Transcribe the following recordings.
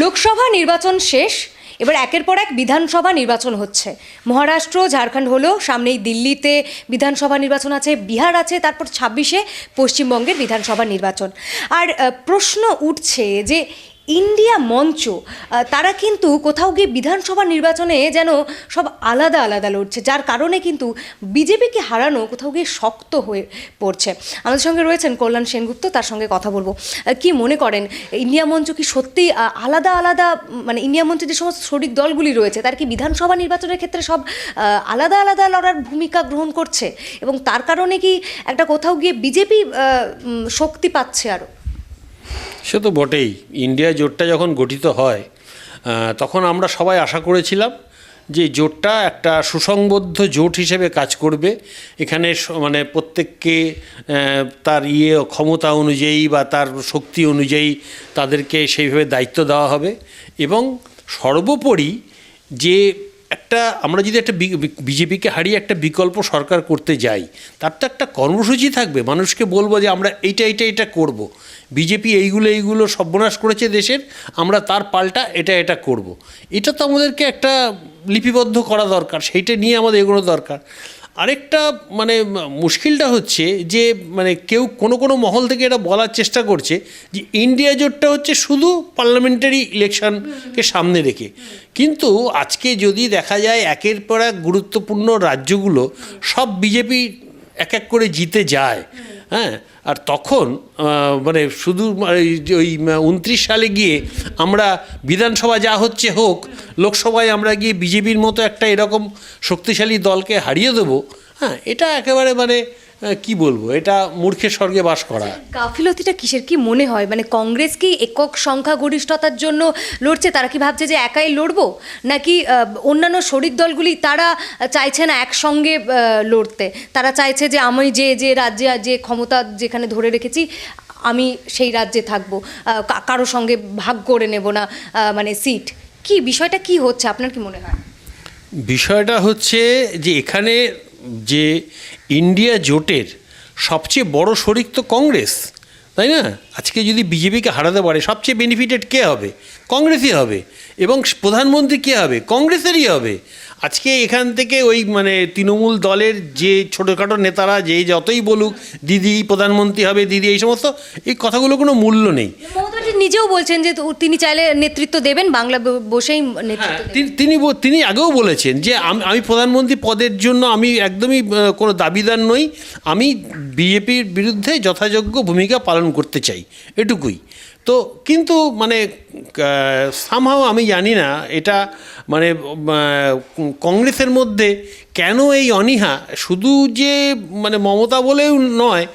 লোকসভা নির্বাচন শেষ, এবার একের পর এক বিধানসভা নির্বাচন হচ্ছে। মহারাষ্ট্র, ঝাড়খণ্ড হলো, সামনেই দিল্লিতে বিধানসভা নির্বাচন আছে, বিহার আছে, তারপর ছাব্বিশে পশ্চিমবঙ্গের বিধানসভা নির্বাচন। আর প্রশ্ন উঠছে যে ইন্ডিয়া মঞ্চ তারা কিন্তু কোথাও গিয়ে বিধানসভা নির্বাচনে যেন সব আলাদা আলাদা লড়ছে, যার কারণে কিন্তু বিজেপিকে হারানো কোথাও গিয়ে শক্ত হয়ে পড়ছে। আমাদের সঙ্গে রয়েছেন কল্যাণ সেনগুপ্ত, তার সঙ্গে কথা বলব। কি মনে করেন, ইন্ডিয়া মঞ্চ কি সত্যি আলাদা আলাদা মানে ইন্ডিয়া মঞ্চে যে সমস্ত শরিক দলগুলি রয়েছে, তার কি বিধানসভা নির্বাচনের ক্ষেত্রে সব আলাদা আলাদা লড়ার ভূমিকা গ্রহণ করছে? এবং তার কারণে কি একটা কোথাও গিয়ে বিজেপি শক্তি পাচ্ছে আরও সে তো বটেই। ইন্ডিয়া জোটটা যখন গঠিত হয় তখন আমরা সবাই আশা করেছিলাম যে জোটটা একটা সুসংবদ্ধ জোট হিসেবে কাজ করবে। এখানে মানে প্রত্যেককে তার ইয়ে ক্ষমতা অনুযায়ী বা তার শক্তি অনুযায়ী তাদেরকে সেইভাবে দায়িত্ব দেওয়া হবে এবং সর্বোপরি যে একটা, আমরা যদি একটা বিজেপিকে হারিয়ে একটা বিকল্প সরকার করতে যাই, তার তো একটা কর্মসূচি থাকবে। মানুষকে বলব যে আমরা এইটা এইটা এটা করব। বিজেপি এইগুলো এইগুলো সর্বনাশ করেছে দেশের, আমরা তার পাল্টা এটা এটা করব। এটা তো আমাদেরকে একটা লিপিবদ্ধ করা দরকার, সেইটা নিয়ে আমাদের এগোনো দরকার আরেকটা মানে মুশকিলটা হচ্ছে যে মানে কেউ কোনো কোনো মহল থেকে এটা বলার চেষ্টা করছে যে, ইন্ডিয়া জোটটা হচ্ছে শুধু পার্লামেন্টারি ইলেকশনকে সামনে রেখে কিন্তু আজকে যদি দেখা যায় একের পর এক গুরুত্বপূর্ণ রাজ্যগুলো সব বিজেপি এক এক করে জিতে যায় হ্যাঁ আর তখন মানে শুধু যে ওই উনত্রিশ সালে গিয়ে আমরা বিধানসভা যা হচ্ছে হোক, লোকসভায় আমরা গিয়ে বিজেপির মতো একটা এরকম শক্তিশালী দলকে হারিয়ে দেবো হ্যাঁ এটা একেবারে মানে কি বলব? এটা মূর্খের স্বর্গে বাস করা। গাফিলতিটা কিসের? কি মনে হয়? মানে কংগ্রেস কি একক সংখ্যা গরিষ্ঠতার জন্য লড়ছে? তারা কি ভাবছে যে একাই লড়বো? নাকি অন্যান্য শরিক দলগুলি তারা চাইছে না একসঙ্গে লড়তে? তারা চাইছে যে আমি যে যে রাজ্যে যে ক্ষমতা যেখানে ধরে রেখেছি আমি সেই রাজ্যে থাকব। কারও সঙ্গে ভাগ করে নেব না মানে সিট। কি বিষয়টা কি হচ্ছে? আপনার কি মনে হয়? বিষয়টা হচ্ছে যে এখানে যে ইন্ডিয়া জোটের সবচেয়ে বড় শরিক তো কংগ্রেস, তাই না? আজকে যদি বিজেপিকে হারাতে পারে, সবচেয়ে বেনিফিটেড কে হবে? কংগ্রেসই হবে। এবং প্রধানমন্ত্রী কে হবে? কংগ্রেসেরই হবে। আজকে এখান থেকে ওই মানে তৃণমূল দলের যে ছোটোখাটো নেতারা, যে যতই বলুক, দিদি প্রধানমন্ত্রী হবে, দিদি, এই সমস্ত, এই কথাগুলো কোনো মূল্য নেই। নিজেও বলছেন যে তিনি চাইলে নেতৃত্ব দেবেন বাংলা বসেই নেতৃত্ব তিনি- তিনি আগেও বলেছেন যে আমি আমি প্রধানমন্ত্রী পদের জন্য আমি একদমই কোনো দাবিদার নই। আমি বিজেপির বিরুদ্ধে যথাযোগ্য ভূমিকা পালন করতে চাই এটুকুই। তো কিন্তু মানে সামহাও আমি জানি না এটা মানে কংগ্রেসের মধ্যে কেন এই অনীহা? শুধু যে মানে মমতা বলেও নয়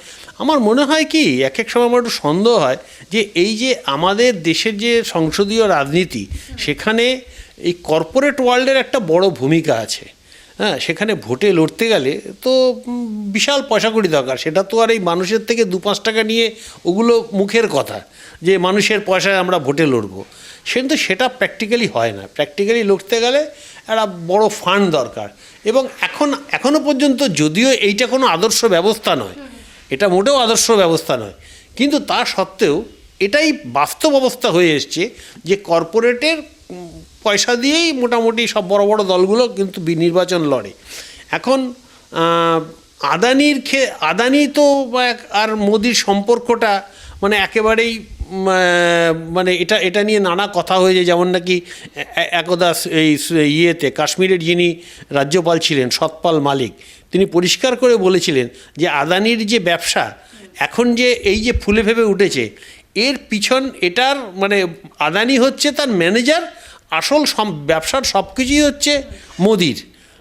আমার মনে হয় কি এক এক সময় আমার একটু সন্দেহ হয় যে এই যে আমাদের দেশের যে সংসদীয় রাজনীতি, সেখানে এই কর্পোরেট ওয়ার্ল্ডের একটা বড় ভূমিকা আছে। হ্যাঁ সেখানে ভোটে লড়তে গেলে তো বিশাল পয়সা কড়ি দরকার। সেটা তো আর এই মানুষের থেকে দু পাঁচ টাকা নিয়ে ওগুলো মুখের কথা, যে মানুষের পয়সায় আমরা ভোটে লড়বো। কিন্তু সেটা প্র্যাকটিক্যালি হয় না। প্র্যাকটিক্যালি লড়তে গেলে একটা বড় ফান্ড দরকার। এবং এখন এখনও পর্যন্ত যদিও এইটা কোনো আদর্শ ব্যবস্থা নয় এটা মোটেও আদর্শ ব্যবস্থা নয়। কিন্তু তা সত্ত্বেও এটাই বাস্তব অবস্থা হয়ে এসছে যে কর্পোরেটের পয়সা দিয়েই মোটামুটি সব বড় বড় দলগুলো কিন্তু নির্বাচন লড়ে। এখন আদানির খে, আদানি তো আর মোদির সম্পর্কটা মানে একেবারেই মানে এটা এটা নিয়ে নানা কথা হয়েছে যেমন নাকি একদা এই ইয়েতে, কাশ্মীরের যিনি রাজ্যপাল ছিলেন সৎপাল মালিক তিনি পরিষ্কার করে বলেছিলেন যে আদানির যে ব্যবসা, এখন যে এই যে ফুলে ফেপে উঠেছে, এর পিছন এটার মানে আদানি হচ্ছে তার ম্যানেজার আসল ব্যবসার সব কিছুই হচ্ছে মোদির।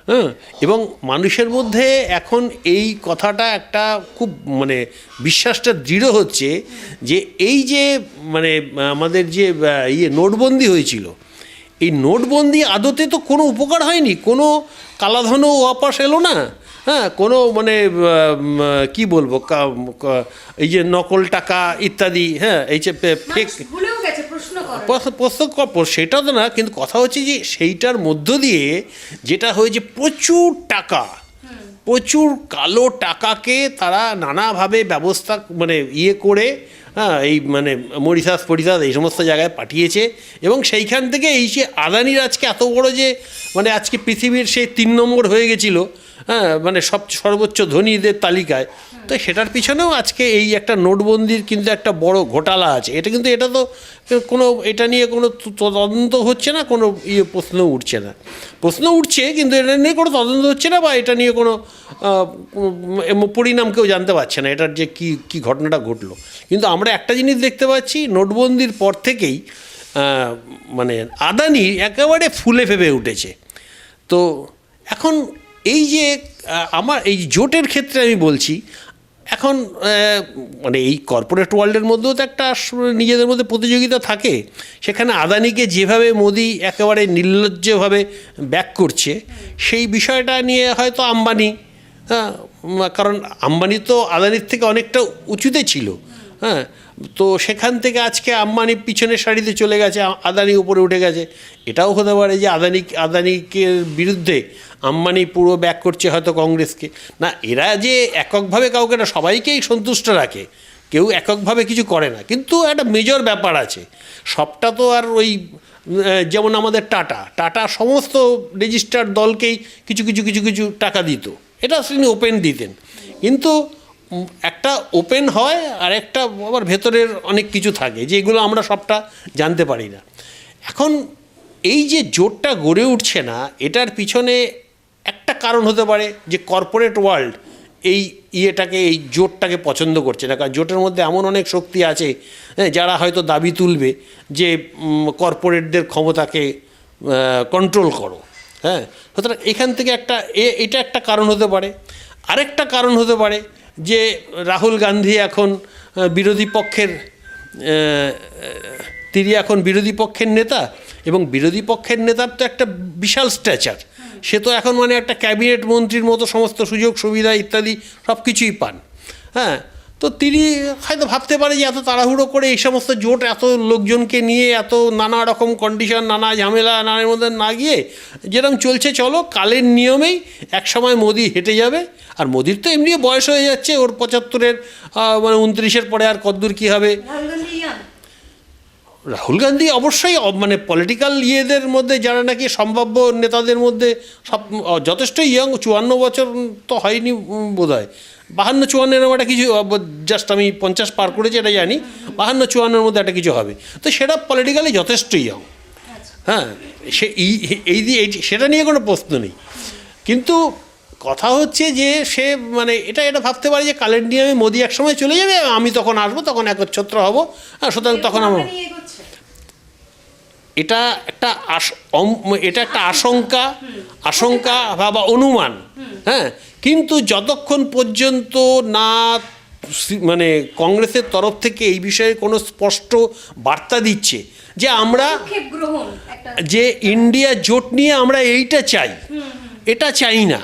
হ্যাঁ? এবং মানুষের মধ্যে এখন এই কথাটা একটা খুব মানে বিশ্বাসটা দৃঢ় হচ্ছে যে এই যে মানে আমাদের যে ইয়ে নোটবন্দি হয়েছিল, এই নোটবন্দি আদতে তো কোনো উপকার হয়নি, কোনো কালাধনও ওয়াপাস এলো না। হ্যাঁ কোনো মানে কি বলব এই যে নকল টাকা ইত্যাদি হ্যাঁ এই যে ফেক সেটা তো না কিন্তু কথা হচ্ছে যে সেইটার মধ্য দিয়ে যেটা হয়েছে প্রচুর টাকা প্রচুর কালো টাকাকে তারা নানাভাবে ব্যবস্থা মানে ইয়ে করে হ্যাঁ এই মানে মরিশাস ফরিশাস এই সমস্ত জায়গায় পাঠিয়েছে এবং সেইখান থেকে এই যে আদানির আজকে এত বড় যে মানে আজকে পৃথিবীর সেই তিন নম্বর হয়ে গেছিল হ্যাঁ মানে সব সর্বোচ্চ ধনীদের তালিকায়। তো সেটার পিছনেও আজকে এই একটা নোটবন্দির কিন্তু একটা বড় ঘোটালা আছে। এটা কিন্তু এটা তো কোনো, এটা নিয়ে কোনো তদন্ত হচ্ছে না, কোনো ইয়ে প্রশ্ন উঠছে না। প্রশ্ন উঠছে, কিন্তু এটা নিয়ে কোনো তদন্ত হচ্ছে না বা এটা নিয়ে কোনো পরিণাম কেউ জানতে পারছে না এটার যে কী কী ঘটনাটা ঘটলো। কিন্তু আমরা একটা জিনিস দেখতে পাচ্ছি, নোটবন্দির পর থেকেই মানে আদানি একেবারে ফুলে ফেপে উঠেছে। তো এখন এই যে আমার এই জোটের ক্ষেত্রে আমি বলছি, এখন মানে এই কর্পোরেট ওয়ার্ল্ডের মধ্যেও তো একটা নিজেদের মধ্যে প্রতিযোগিতা থাকে। সেখানে আদানিকে যেভাবে মোদি একেবারে নির্লজ্জভাবে ব্যাক করছে, সেই বিষয়টা নিয়ে হয়তো আম্বানি হ্যাঁ কারণ আম্বানি তো আদানির থেকে অনেকটা উঁচুতে ছিল হ্যাঁ তো সেখান থেকে আজকে আম্বানি পিছনের সারিতে চলে গেছে আদানি উপরে উঠে গেছে। এটাও হতে পারে যে আদানি আদানিকে বিরুদ্ধে আম্বানি পুরো ব্যাক করছে হয়তো কংগ্রেসকে। না, এরা যে এককভাবে কাউকে না, সবাইকেই সন্তুষ্ট রাখে। কেউ এককভাবে কিছু করে না। কিন্তু একটা মেজর ব্যাপার আছে। সবটা তো আর ওই যেমন আমাদের টাটা। টাটা সমস্ত রেজিস্টার্ড দলকেই কিছু কিছু কিছু কিছু টাকা দিত। এটা তিনি ওপেন দিতেন। কিন্তু একটা ওপেন হয় আর একটা আবার ভেতরের অনেক কিছু থাকে যেগুলো আমরা সবটা জানতে পারি না। এখন এই যে জোটটা গড়ে উঠছে না এটার পিছনে একটা কারণ হতে পারে যে কর্পোরেট ওয়ার্ল্ড এই ইয়েটাকে এই জোটটাকে পছন্দ করছে না। কারণ জোটের মধ্যে এমন অনেক শক্তি আছে হ্যাঁ, যারা হয়তো দাবি তুলবে যে কর্পোরেটদের ক্ষমতাকে কন্ট্রোল করো হ্যাঁ। সুতরাং এখান থেকে একটা এটা একটা কারণ হতে পারে। আরেকটা কারণ হতে পারে যে রাহুল গান্ধী এখন বিরোধী পক্ষের তিনি এখন বিরোধী পক্ষের নেতা এবং বিরোধী পক্ষের নেতার তো একটা বিশাল স্ট্যাচার সে তো এখন মানে একটা ক্যাবিনেট মন্ত্রীর মতো সমস্ত সুযোগ সুবিধা ইত্যাদি সব কিছুই পান। হ্যাঁ? তো তিনি হয়তো ভাবতে পারে যে এত তাড়াহুড়ো করে এই সমস্ত জোট, এত লোকজনকে নিয়ে এত নানা রকম কন্ডিশন নানা ঝামেলা, নানার মধ্যে না গিয়ে যেরকম চলছে, চলো কালের নিয়মেই একসময় মোদি হেঁটে যাবে। আর মোদির তো এমনিও বয়স হয়ে যাচ্ছে, ওর পঁচাত্তরের মানে উনত্রিশের পরে আর কদ্দূর কী হবে? রাহুল গান্ধী অবশ্যই মানে পলিটিক্যাল ইয়েদের মধ্যে যারা নাকি সম্ভাব্য নেতাদের মধ্যে সব যথেষ্ট ইয়ং চুয়ান্ন বছর তো হয়নি বোধ হয় বাহান্ন চুয়ান্নের একটা কিছু জাস্ট আমি পঞ্চাশ পার করেছি এটা জানি বাহান্ন চুয়ান্নর মধ্যে একটা কিছু হবে। তো সেটা পলিটিক্যালি যথেষ্ট ইয়ং হ্যাঁ সে এই এই দিয়ে এই- সেটা নিয়ে কোনো প্রশ্ন নেই। কিন্তু কথা হচ্ছে যে সে মানে এটা এটা ভাবতে পারে যে কালের নিয়মে মোদি একসময় চলে যাবে আমি তখন আসব তখন একচ্ছত্র হব হ্যাঁ সুতরাং তখন আমার এটা একটা এটা একটা আশঙ্কা আশঙ্কা বা অনুমান হ্যাঁ? কিন্তু যতক্ষণ পর্যন্ত না মানে কংগ্রেসের তরফ থেকে এই বিষয়ে কোনো স্পষ্ট বার্তা দিচ্ছে যে আমরা যে ইন্ডিয়া জোট নিয়ে আমরা এইটা চাই এটা চাই না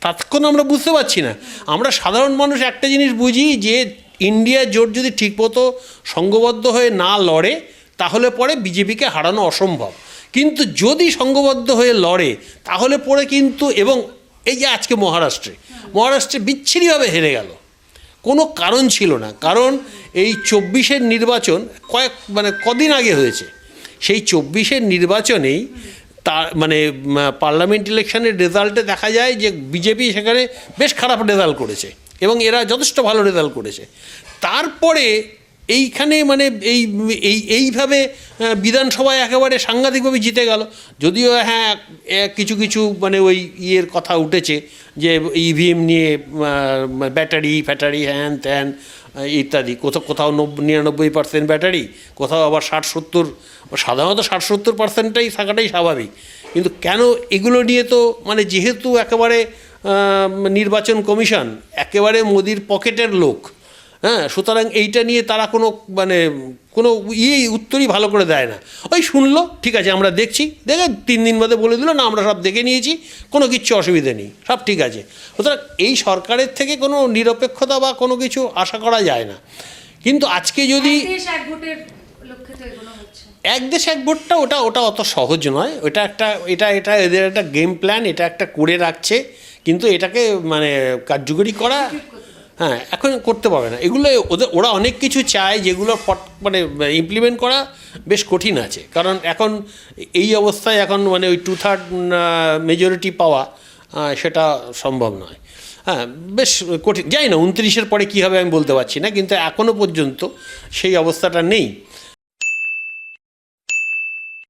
ততক্ষণ আমরা বুঝতে পারছি না। আমরা সাধারণ মানুষ একটা জিনিস বুঝি যে ইন্ডিয়া জোট যদি ঠিকমতো সংঘবদ্ধ হয়ে না লড়ে তাহলে পরে বিজেপিকে হারানো অসম্ভব। কিন্তু যদি সংঘবদ্ধ হয়ে লড়ে, তাহলে পরে কিন্তু এবং এই যে আজকে মহারাষ্ট্রে মহারাষ্ট্রে বিচ্ছিরিভাবে হেরে গেল। কোনো কারণ ছিল না। কারণ এই চব্বিশের নির্বাচন কয়েক মানে কদিন আগে হয়েছে। সেই চব্বিশের নির্বাচনেই তার মানে পার্লামেন্ট ইলেকশনের রেজাল্টে দেখা যায় যে বিজেপি সেখানে বেশ খারাপ রেজাল্ট করেছে এবং এরা যথেষ্ট ভালো রেজাল্ট করেছে। তারপরে এইখানে মানে এই এই এইভাবে বিধানসভায় একেবারে সাংঘাতিকভাবে জিতে গেল। যদিও হ্যাঁ কিছু কিছু মানে ওই ইয়ের কথা উঠেছে যে ইভিএম নিয়ে আহ, ব্যাটারি ফ্যাটারি হ্যান ত্যান ইত্যাদি। কোথাও কোথাও নব্বই নিরানব্বই পার্সেন্ট ব্যাটারি কোথাও আবার ষাট সত্তর সাধারণত ষাট সত্তর পার্সেন্টটাই থাকাটাই স্বাভাবিক। কিন্তু কেন এগুলো নিয়ে তো মানে যেহেতু একেবারে নির্বাচন কমিশন একেবারে মোদির পকেটের লোক হ্যাঁ সুতরাং এইটা নিয়ে তারা কোনো মানে কোনো ইয়ে উত্তরই ভালো করে দেয় না। ওই শুনলো ঠিক আছে আমরা দেখছি দেখে তিন দিন বাদে বলে দিল না আমরা সব দেখে নিয়েছি কোনো কিছু অসুবিধে নেই সব ঠিক আছে। সুতরাং এই সরকারের থেকে কোনো নিরপেক্ষতা বা কোনো কিছু আশা করা যায় না। কিন্তু আজকে যদি এক দেশ এক ভোটটা ওটা ওটা অত সহজ নয়। ওটা একটা এটা এটা এদের একটা গেম প্ল্যান এটা একটা করে রাখছে। কিন্তু এটাকে মানে কার্যকরী করা হ্যাঁ এখন করতে পারবে না। এগুলো ওদের ওরা অনেক কিছু চায় যেগুলো ফট- মানে ইমপ্লিমেন্ট করা বেশ কঠিন আছে। কারণ এখন এই অবস্থায় এখন মানে ওই টু থার্ড মেজরিটি পাওয়া সেটা সম্ভব নয়। হ্যাঁ বেশ কঠিন। যাই না, উনত্রিশের পরে কী হবে আমি বলতে পারছি না, কিন্তু এখনও পর্যন্ত সেই অবস্থাটা নেই।